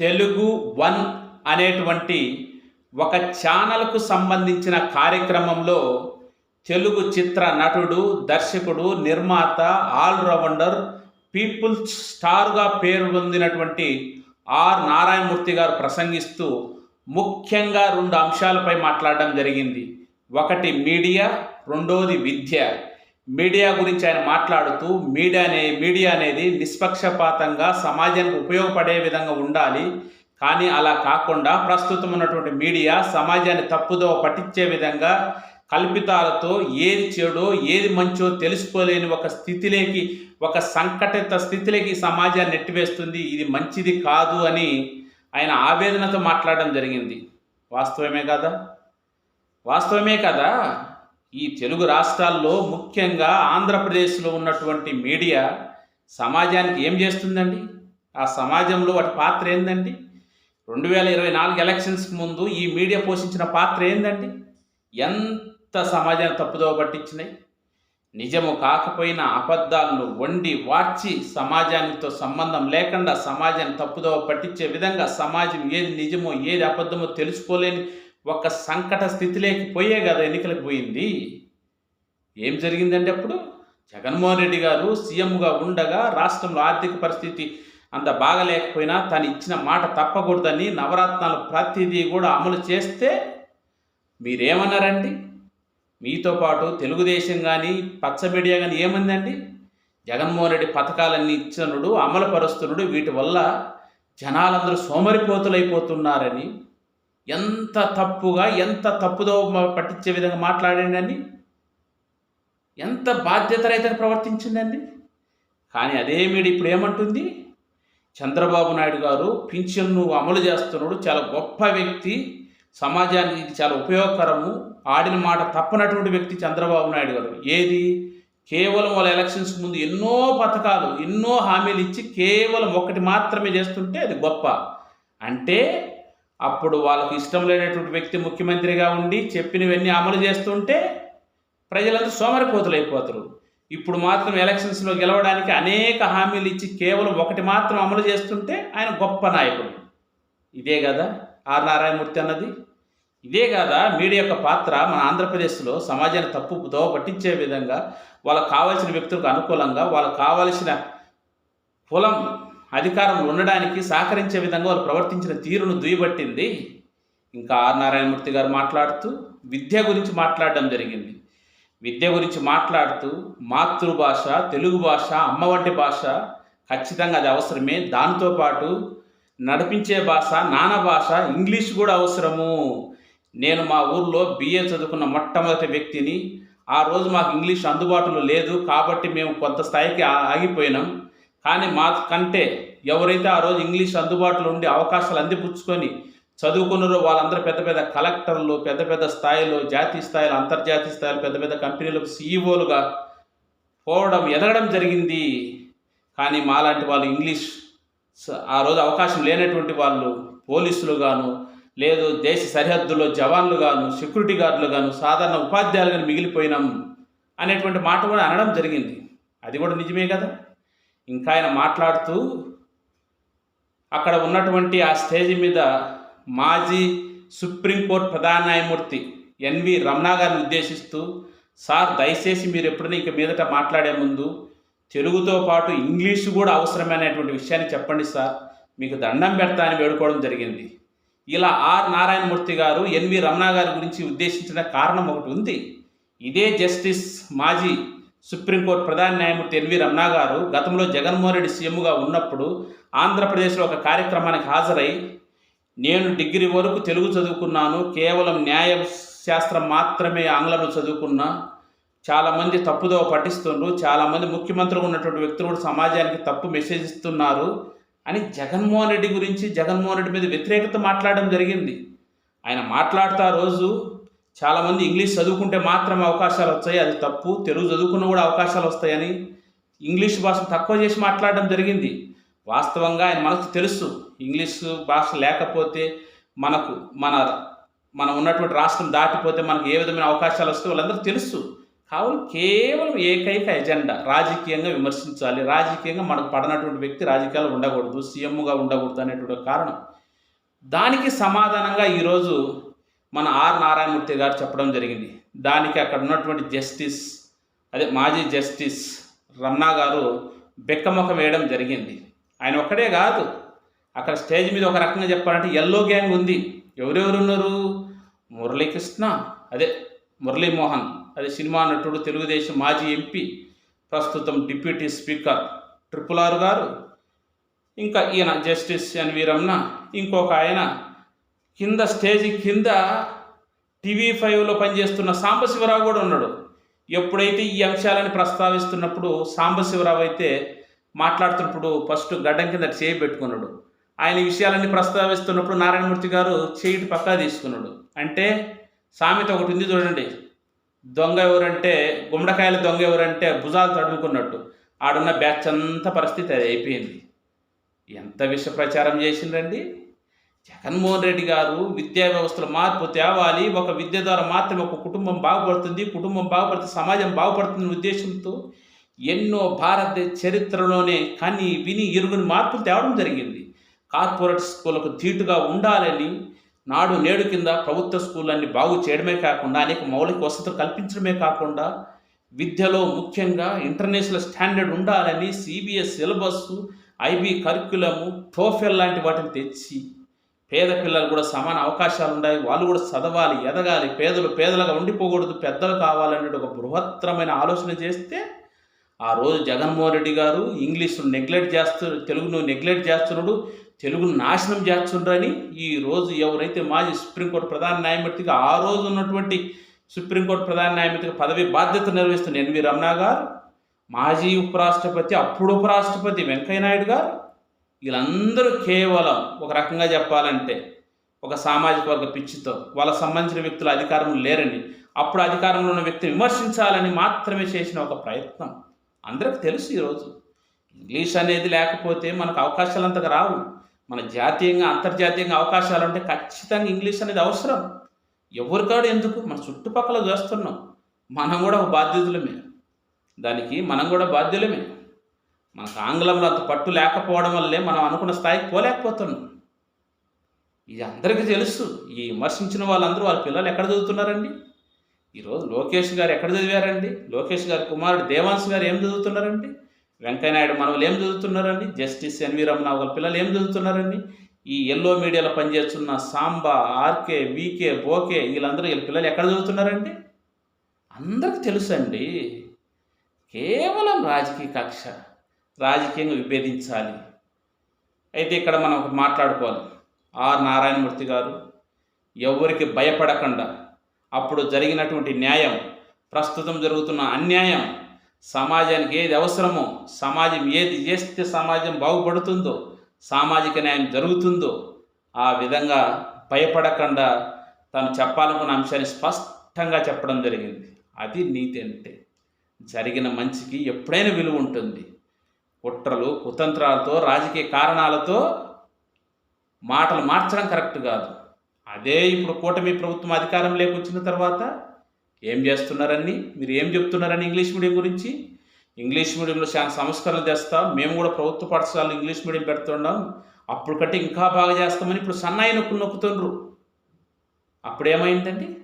Telugu one అనేటువంటి ఒక ఛానల్కు సంబంధించిన కార్యక్రమంలో తెలుగు చిత్ర నటుడు దర్శకుడు నిర్మాత ఆల్రౌండర్ పీపుల్స్ స్టార్గా పేరు పొందినటువంటి ఆర్ నారాయణమూర్తి గారు ప్రసంగిస్తూ ముఖ్యంగా రెండు అంశాలపై మాట్లాడడం జరిగింది. ఒకటి మీడియా రెండోది విద్య. మీడియా గురించి ఆయన మాట్లాడుతూ మీడియా అనే మీడియా అనేది నిష్పక్షపాతంగా సమాజానికి ఉపయోగపడే విధంగా ఉండాలి. కానీ అలా కాకుండా ప్రస్తుతం ఉన్నటువంటి మీడియా సమాజాన్ని తప్పుదో పట్టించే విధంగా కల్పితాలతో ఏది చెడో ఏది మంచో తెలుసుకోలేని ఒక స్థితిలోకి ఒక సంకటిత స్థితిలోకి సమాజాన్ని నెట్టివేస్తుంది. ఇది మంచిది కాదు అని ఆయన ఆవేదనతో మాట్లాడడం జరిగింది. వాస్తవమే కదా? వాస్తవమే కదా? ఈ తెలుగు రాష్ట్రాల్లో ముఖ్యంగా ఆంధ్రప్రదేశ్లో ఉన్నటువంటి మీడియా సమాజానికి ఏం చేస్తుందండి? ఆ సమాజంలో వాటి పాత్ర ఏందండి? రెండు వేల ఇరవై నాలుగు ఎలక్షన్స్కి ముందు ఈ మీడియా పోషించిన పాత్ర ఏందండి? ఎంత సమాజాన్ని తప్పుదోవ పట్టించినాయి? నిజము కాకపోయినా అబద్ధాలను వండి వార్చి సమాజానితో సంబంధం లేకుండా సమాజాన్ని తప్పుదోవ పట్టించే విధంగా సమాజం ఏది నిజమో ఏది అబద్ధమో తెలుసుకోలేని ఒక సంకట స్థితిలోకి పోయే కదా ఎన్నికలకు పోయింది. ఏం జరిగిందండి అప్పుడు? జగన్మోహన్ రెడ్డి గారు సీఎంగా ఉండగా రాష్ట్రంలో ఆర్థిక పరిస్థితి అంత బాగలేకపోయినా తను ఇచ్చిన మాట తప్పకూడదని నవరత్నాలు ప్రతిదీ కూడా అమలు చేస్తే మీరేమన్నారండి? మీతో పాటు తెలుగుదేశం కానీ పచ్చ మీడియా కానీ ఏమందండి? జగన్మోహన్ రెడ్డి పథకాలన్నీ ఇచ్చినడు అమలు పరుస్తున్నాడు వీటి వల్ల జనాలందరూ సోమరిపోతులైపోతున్నారని ఎంత తప్పుగా ఎంత తప్పుదో పట్టించే విధంగా మాట్లాడిండండి. ఎంత బాధ్యత రైతుగా ప్రవర్తించిందండి కానీ అదే మీడియా ఇప్పుడు ఏమంటుంది చంద్రబాబు నాయుడు గారు పింఛన్ను అమలు చేస్తున్నాడు చాలా గొప్ప వ్యక్తి. సమాజానికి ఇది చాలా ఉపయోగకరము. ఆడిన మాట తప్పనటువంటి వ్యక్తి చంద్రబాబు నాయుడు గారు. ఏది? కేవలం వాళ్ళ ఎలక్షన్స్ ముందు ఎన్నో పథకాలు ఎన్నో హామీలు ఇచ్చి కేవలం ఒకటి మాత్రమే చేస్తుంటే అది గొప్ప. అంటే అప్పుడు వాళ్ళకు ఇష్టం లేనటువంటి వ్యక్తి ముఖ్యమంత్రిగా ఉండి చెప్పినవన్నీ అమలు చేస్తుంటే ప్రజలందరూ సోమరిపోతులు అయిపోతారు ఇప్పుడు మాత్రం ఎలక్షన్స్లో గెలవడానికి అనేక హామీలు ఇచ్చి కేవలం ఒకటి మాత్రం అమలు చేస్తుంటే ఆయన గొప్ప నాయకుడు. ఇదే కదా ఆర్ నారాయణమూర్తి అన్నది. ఇదే కదా మీడియా యొక్క పాత్ర మన ఆంధ్రప్రదేశ్లో సమాజాన్ని తప్పు దోవ పట్టించే విధంగా వాళ్ళకు కావాల్సిన వ్యక్తులకు అనుకూలంగా వాళ్ళకు కావాల్సిన కులం అధికారంలో ఉండడానికి సహకరించే విధంగా వారు ప్రవర్తించిన తీరును దుయ్యబట్టింది. ఇంకా ఆర్ నారాయణమూర్తి గారు మాట్లాడుతూ విద్య గురించి మాట్లాడడం జరిగింది. విద్య గురించి మాట్లాడుతూ మాతృభాష తెలుగు భాష అమ్మ వంటి భాష ఖచ్చితంగా అది అవసరమే. దానితో పాటు నడిపించే భాష నాన్న భాష ఇంగ్లీష్ కూడా అవసరము. నేను మా ఊర్లో బిఏ చదువుకున్న మొట్టమొదటి వ్యక్తిని. ఆ రోజు మాకు ఇంగ్లీష్ అందుబాటులో లేదు కాబట్టి మేము కొంత స్థాయికి ఆగిపోయినాం. కానీ మా కంటే ఎవరైతే ఆ రోజు ఇంగ్లీష్ అందుబాటులో ఉండి అవకాశాలు అందిపుచ్చుకొని చదువుకున్నారో వాళ్ళందరూ పెద్ద పెద్ద కలెక్టర్లు పెద్ద పెద్ద స్థాయిలో జాతీయ స్థాయిలో అంతర్జాతీయ స్థాయిలో పెద్ద పెద్ద కంపెనీలకు సీఈఓలుగా పోవడం ఎదగడం జరిగింది. కానీ మాలాంటి వాళ్ళు ఇంగ్లీష్ ఆ రోజు అవకాశం లేనటువంటి వాళ్ళు పోలీసులు గాను లేదు దేశ సరిహద్దులో జవాన్లు గాను సెక్యూరిటీ గార్డులు గాను సాధారణ ఉపాధ్యాయులు కానీ మిగిలిపోయినాం అనేటువంటి మాట కూడా అనడం జరిగింది. అది కూడా నిజమే కదా? ఇంకా ఆయన మాట్లాడుతూ అక్కడ ఉన్నటువంటి ఆ స్టేజ్ మీద మాజీ సుప్రీంకోర్టు ప్రధాన న్యాయమూర్తి ఎన్వి రమణ గారిని ఉద్దేశిస్తూ సార్ దయచేసి మీరు ఎప్పుడైనా ఇక మీదట మాట్లాడే ముందు తెలుగుతో పాటు ఇంగ్లీషు కూడా అవసరమైనటువంటి విషయాన్ని చెప్పండి సార్. మీకు దండం పెడతా అని వేడుకోవడం జరిగింది. ఇలా ఆర్ నారాయణమూర్తి గారు ఎన్వి రమణ గారి గురించి ఉద్దేశించిన కారణం ఒకటి ఉంది. ఇదే జస్టిస్ మాజీ సుప్రీంకోర్టు ప్రధాన న్యాయమూర్తి ఎన్వి రమణ గారు గతంలో జగన్మోహన్ రెడ్డి సీఎంగా ఉన్నప్పుడు ఆంధ్రప్రదేశ్లో ఒక కార్యక్రమానికి హాజరై నేను డిగ్రీ వరకు తెలుగు చదువుకున్నాను కేవలం న్యాయ శాస్త్రం మాత్రమే ఆంగ్లంలో చదువుకున్నా చాలామంది తప్పుదోవ పఠిస్తుండ్రు చాలామంది ముఖ్యమంత్రులు ఉన్నటువంటి వ్యక్తులు కూడా సమాజానికి తప్పు మెసేజ్ ఇస్తున్నారు అని జగన్మోహన్ రెడ్డి గురించి జగన్మోహన్ రెడ్డి మీద వ్యతిరేకత మాట్లాడడం జరిగింది. ఆయన మాట్లాడుతూ రోజు చాలామంది ఇంగ్లీష్ చదువుకుంటే మాత్రం అవకాశాలు వచ్చాయి అది తప్పు. తెలుగు చదువుకున్న కూడా అవకాశాలు వస్తాయని ఇంగ్లీష్ భాష తక్కువ చేసి మాట్లాడడం జరిగింది. వాస్తవంగా ఆయన మనకు తెలుసు ఇంగ్లీష్ భాష లేకపోతే మనకు మన మనం ఉన్నటువంటి రాష్ట్రం దాటిపోతే మనకు ఏ విధమైన అవకాశాలు వస్తాయో వాళ్ళందరూ తెలుసు. కావున కేవలం ఏకైక ఎజెండా రాజకీయంగా విమర్శించాలి. రాజకీయంగా మనకు పడనటువంటి వ్యక్తి రాజకీయాలు ఉండకూడదు సీఎంగా ఉండకూడదు అనేటువంటి కారణం. దానికి సమాధానంగా ఈరోజు మన ఆర్ నారాయణమూర్తి గారు చెప్పడం జరిగింది. దానికి అక్కడ ఉన్నటువంటి జస్టిస్ అదే మాజీ జస్టిస్ రమణ గారు బెక్కముఖం వేయడం జరిగింది. ఆయన ఒక్కడే కాదు. అక్కడ స్టేజ్ మీద ఒక రకంగా చెప్పాలంటే ఎల్లో గ్యాంగ్ ఉంది. ఎవరెవరు ఉన్నారు? మురళీకృష్ణ అదే మురళీమోహన్ అదే సినిమా నటుడు తెలుగుదేశం మాజీ ఎంపీ ప్రస్తుతం డిప్యూటీ స్పీకర్ ట్రిపుల్ ఆర్ గారు. ఇంకా ఈయన జస్టిస్ ఎన్వి రమణ ఇంకొక ఆయన కింద స్టేజ్ కింద టీవీ ఫైవ్లో పనిచేస్తున్న సాంబశివరావు కూడా ఉన్నాడు. ఎప్పుడైతే ఈ అంశాలను ప్రస్తావిస్తున్నప్పుడు సాంబశివరావు అయితే మాట్లాడుతున్నప్పుడు ఫస్ట్ గడ్డం కింద చేయి పెట్టుకున్నాడు. ఆయన ఈ విషయాలన్నీ ప్రస్తావిస్తున్నప్పుడు నారాయణమూర్తి గారు చేయిటి పక్కా తీసుకున్నాడు. అంటే సామెత ఒకటి ఉంది చూడండి. దొంగ ఎవరంటే గుమ్మడికాయల దొంగ ఎవరంటే భుజాలు తడుముకున్నట్టు. ఆడున్న బ్యాచ్ అంతా పరిస్థితి అది అయిపోయింది. ఎంత విష ప్రచారం చేసిండ్రండి? జగన్మోహన్ రెడ్డి గారు విద్యా వ్యవస్థలో మార్పు తేవాలి. ఒక విద్య ద్వారా మాత్రమే ఒక కుటుంబం బాగుపడుతుంది. కుటుంబం బాగుపడితే సమాజం బాగుపడుతుంది ఉద్దేశంతో ఎన్నో భారత చరిత్రలోనే కానీ విని ఇరుగుని మార్పులు తేవడం జరిగింది. కార్పొరేట్ స్కూళ్ళకు ధీటుగా ఉండాలని నాడు నేడు కింద ప్రభుత్వ స్కూళ్ళన్ని బాగు చేయడమే కాకుండా అనేక మౌలిక వసతులు కల్పించడమే కాకుండా విద్యలో ముఖ్యంగా ఇంటర్నేషనల్ స్టాండర్డ్ ఉండాలని CBS syllabus IB curriculum TOEFL లాంటి వాటిని తెచ్చి పేద పిల్లలు కూడా సమాన అవకాశాలు ఉన్నాయి వాళ్ళు కూడా చదవాలి ఎదగాలి పేదలు పేదలుగా ఉండిపోకూడదు పెద్దలు కావాలనే ఒక బృహత్తరమైన ఆలోచన చేస్తే ఆ రోజు జగన్మోహన్ రెడ్డి గారు ఇంగ్లీష్ నెగ్లెక్ట్ చేస్తు తెలుగును నెగ్లెక్ట్ చేస్తున్నాడు తెలుగును నాశనం చేస్తుండ్రని ఈ రోజు ఎవరైతే మాజీ సుప్రీంకోర్టు ప్రధాన న్యాయమూర్తిగా ఆ రోజు ఉన్నటువంటి సుప్రీంకోర్టు ప్రధాన న్యాయమూర్తిగా పదవి బాధ్యత నిర్వహిస్తున్న ఎన్వి రమణ గారు మాజీ ఉపరాష్ట్రపతి అప్పుడు ఉపరాష్ట్రపతి వెంకయ్యనాయుడు గారు వీళ్ళందరూ కేవలం ఒక రకంగా చెప్పాలంటే ఒక సామాజిక వర్గ పిచ్చితో వాళ్ళకు సంబంధించిన వ్యక్తులు అధికారంలో లేరని అప్పుడు అధికారంలో ఉన్న వ్యక్తిని విమర్శించాలని మాత్రమే చేసిన ఒక ప్రయత్నం. అందరికి తెలుసు ఈరోజు ఇంగ్లీష్ అనేది లేకపోతే మనకు అవకాశాలు అంతగా రావు. మన జాతీయంగా అంతర్జాతీయంగా అవకాశాలు ఉంటే ఖచ్చితంగా ఇంగ్లీష్ అనేది అవసరం. ఎవరికాడు ఎందుకు? మన చుట్టుపక్కల చూస్తున్నాం. మనం కూడా ఒక బాధ్యతలమే. దానికి మనం కూడా బాధ్యులమే. మనకు ఆంగ్లంలో అంత పట్టు లేకపోవడం వల్లే మనం అనుకున్న స్థాయికి పోలేకపోతున్నాం. ఇది అందరికీ తెలుసు. ఈ విమర్శించిన వాళ్ళందరూ వాళ్ళ పిల్లలు ఎక్కడ చదువుతున్నారండి? ఈరోజు లోకేష్ గారు ఎక్కడ చదివారండి? లోకేష్ గారి కుమారుడు దేవాన్స్ గారు ఏం చదువుతున్నారండి? వెంకయ్యనాయుడు మనవలు ఏం చదువుతున్నారండి? జస్టిస్ ఎన్వి రమణ వాళ్ళ పిల్లలు ఏం చదువుతున్నారండి? ఈ ఎల్లో మీడియాలో పనిచేస్తున్న సాంబా ఆర్కే వీకే బోకే వీళ్ళందరూ వీళ్ళ పిల్లలు ఎక్కడ చదువుతున్నారండి? అందరికీ తెలుసండి. కేవలం రాజకీయ కక్ష. రాజకీయంగా విభేదించాలి. అయితే ఇక్కడ మనం ఒకటి మాట్లాడుకోవాలి. ఆర్ నారాయణమూర్తి గారు ఎవరికి భయపడకుండా. అప్పుడు జరిగినటువంటి న్యాయం ప్రస్తుతం జరుగుతున్న అన్యాయం సమాజానికి ఏది అవసరమో సమాజం ఏది చేస్తే సమాజం బాగుపడుతుందో సామాజిక న్యాయం జరుగుతుందో ఆ విధంగా భయపడకుండా తను చెప్పాలనుకున్న అంశాన్ని స్పష్టంగా చెప్పడం జరిగింది. అది నీతి అంటే. జరిగిన మంచికి ఎప్పుడైనా విలువ ఉంటుంది. కుట్రలు కుతంత్రాలతో రాజకీయ కారణాలతో మాటలు మార్చడం కరెక్ట్ కాదు. అదే ఇప్పుడు కూటమి ప్రభుత్వం అధికారం లేకొచ్చిన తర్వాత ఏం చేస్తున్నారని మీరు ఏం చెప్తున్నారని ఇంగ్లీష్ మీడియం గురించి? ఇంగ్లీష్ మీడియంలో చాలా సంస్కరణలు తెస్తాం మేము కూడా ప్రభుత్వ పాఠశాలలో ఇంగ్లీష్ మీడియం పెడుతున్నాం. అప్పుడు కంటే ఇంకా బాగా చేస్తామని ఇప్పుడు సన్నాయి నొక్కులు నొక్కుతుండ్రు. అప్పుడేమైందండి?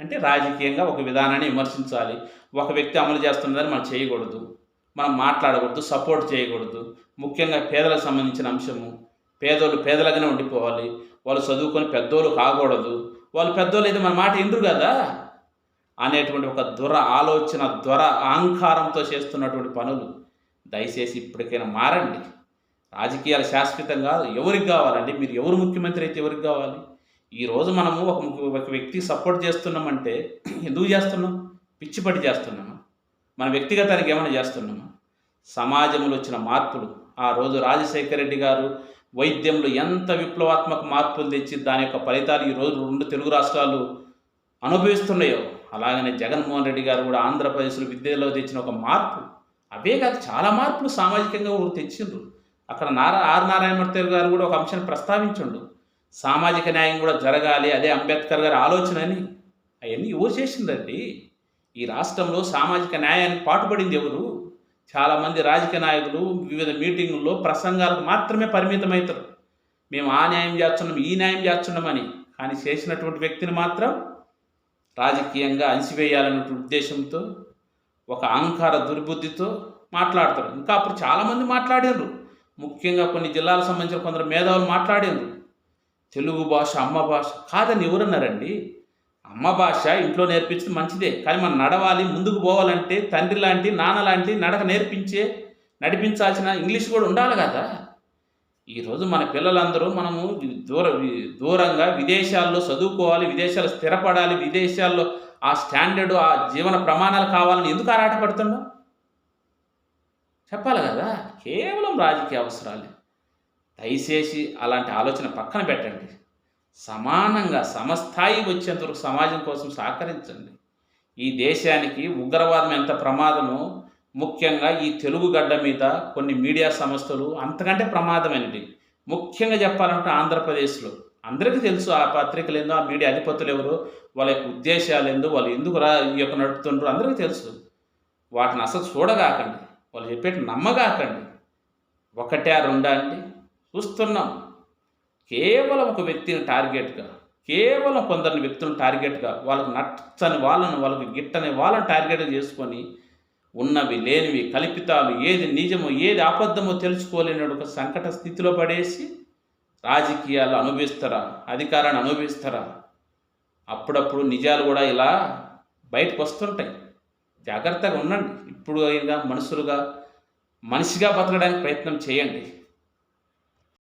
అంటే రాజకీయంగా ఒక విధానాన్ని విమర్శించాలి. ఒక వ్యక్తి అమలు చేస్తున్నదని మనం చేయకూడదు. మనం మాట్లాడకూడదు సపోర్ట్ చేయకూడదు. ముఖ్యంగా పేదలకు సంబంధించిన అంశము. పేదోళ్ళు పేదలుగానే ఉండిపోవాలి. వాళ్ళు చదువుకొని పెద్దోళ్ళు కాకూడదు. వాళ్ళు పెద్దోళ్ళు అయితే మన మాట ఇండ్రు కదా? అనేటువంటి ఒక దుర ఆలోచన దుర అహంకారంతో చేస్తున్నటువంటి పనులు దయచేసి ఇప్పటికైనా మారండి. రాజకీయాలు శాశ్వతం కాదు. ఎవరికి కావాలండి? మీరు ఎవరు ముఖ్యమంత్రి అయితే ఎవరికి కావాలి? ఈరోజు మనము ఒక ఒక వ్యక్తికి సపోర్ట్ చేస్తున్నామంటే ఎందుకు చేస్తున్నాం? పిచ్చిపట్టి చేస్తున్నాం. మన వ్యక్తిగతానికి ఏమైనా చేస్తున్నామా? సమాజంలో వచ్చిన మార్పులు ఆ రోజు రాజశేఖర రెడ్డి గారు వైద్యంలో ఎంత విప్లవాత్మక మార్పులు తెచ్చి దాని యొక్క ఫలితాలు ఈరోజు రెండు తెలుగు రాష్ట్రాలు అనుభవిస్తున్నాయో అలాగనే జగన్మోహన్ రెడ్డి గారు కూడా ఆంధ్రప్రదేశ్లో విద్యలో తెచ్చిన ఒక మార్పు అవే కాదు చాలా మార్పులు సామాజికంగా ఊరు తెచ్చిండ్రు. అక్కడ నారా ఆర్ నారాయణమూర్తి గారు కూడా ఒక అంశాన్ని ప్రస్తావించండు సామాజిక న్యాయం కూడా జరగాలి అదే అంబేద్కర్ గారి ఆలోచన అని అవన్నీ ఎవరు చేసిందండి ఈ రాష్ట్రంలో సామాజిక న్యాయానికి పాటుపడింది ఎవరు? చాలామంది రాజకీయ నాయకులు వివిధ మీటింగుల్లో ప్రసంగాలకు మాత్రమే పరిమితమవుతారు. మేము ఆ న్యాయం చేస్తున్నాం ఈ న్యాయం చేస్తున్నామని. కానీ చేసినటువంటి వ్యక్తిని మాత్రం రాజకీయంగా అణిసివేయాలనే ఉద్దేశంతో ఒక అహంకార దుర్బుద్ధితో మాట్లాడతారు. ఇంకా అప్పుడు చాలామంది మాట్లాడారు. ముఖ్యంగా కొన్ని జిల్లాలకు సంబంధించిన కొందరు మేధావులు మాట్లాడారు. తెలుగు భాష అమ్మ భాష కాదని ఎవరన్నారండి? అమ్మ భాష ఇంట్లో నేర్పించడం మంచిదే కానీ మనం నడవాలి ముందుకు పోవాలంటే తండ్రి లాంటి నాన్న లాంటి నడక నేర్పించే నడిపించాల్సిన ఇంగ్లీష్ కూడా ఉండాలి కదా. ఈరోజు మన పిల్లలందరూ మనము దూర దూరంగా విదేశాల్లో చదువుకోవాలి విదేశాల్లో స్థిరపడాలి విదేశాల్లో ఆ స్టాండర్డ్ ఆ జీవన ప్రమాణాలు కావాలని ఎందుకు ఆరాటపడుతున్నాం? చెప్పాలి కదా కేవలం రాజకీయ అవసరాలే. దయచేసి అలాంటి ఆలోచన పక్కన పెట్టండి. సమానంగా సమస్థాయి వచ్చేంతవరకు సమాజం కోసం సహకరించండి. ఈ దేశానికి ఉగ్రవాదం ఎంత ప్రమాదమో ముఖ్యంగా ఈ తెలుగు గడ్డ మీద కొన్ని మీడియా సంస్థలు అంతకంటే ప్రమాదమైనవి. ముఖ్యంగా చెప్పాలంటే ఆంధ్రప్రదేశ్లో. అందరికీ తెలుసు ఆ పత్రికలు ఏందో ఆ మీడియా అధిపతులు ఎవరు వాళ్ళ యొక్క ఉద్దేశాలు ఏందో వాళ్ళు ఎందుకు రా ఈ యొక్క నడుపుతుండ్రు అందరికీ తెలుసు. వాటిని అసలు చూడగాకండి. వాళ్ళు చెప్పేటి నమ్మగాకండి. ఒకటే రెండా అండి. చూస్తున్నాం. కేవలం ఒక వ్యక్తిని టార్గెట్గా కేవలం కొందరిని వ్యక్తులను టార్గెట్గా వాళ్ళకు నచ్చని వాళ్ళను వాళ్ళకి గిట్టని వాళ్ళని టార్గెట్ చేసుకొని ఉన్నవి లేనివి కల్పితాలు ఏది నిజమో ఏది అబద్ధమో తెలుసుకోలేని ఒక సంకట స్థితిలో పడేసి రాజకీయాలు అనుభవిస్తారా అధికారాన్ని అనుభవిస్తారా? అప్పుడప్పుడు నిజాలు కూడా ఇలా బయటకు వస్తుంటాయి. జాగ్రత్తగా ఉండండి. ఇప్పుడు అయినా మనుషులుగా మనిషిగా బతకడానికి ప్రయత్నం చేయండి.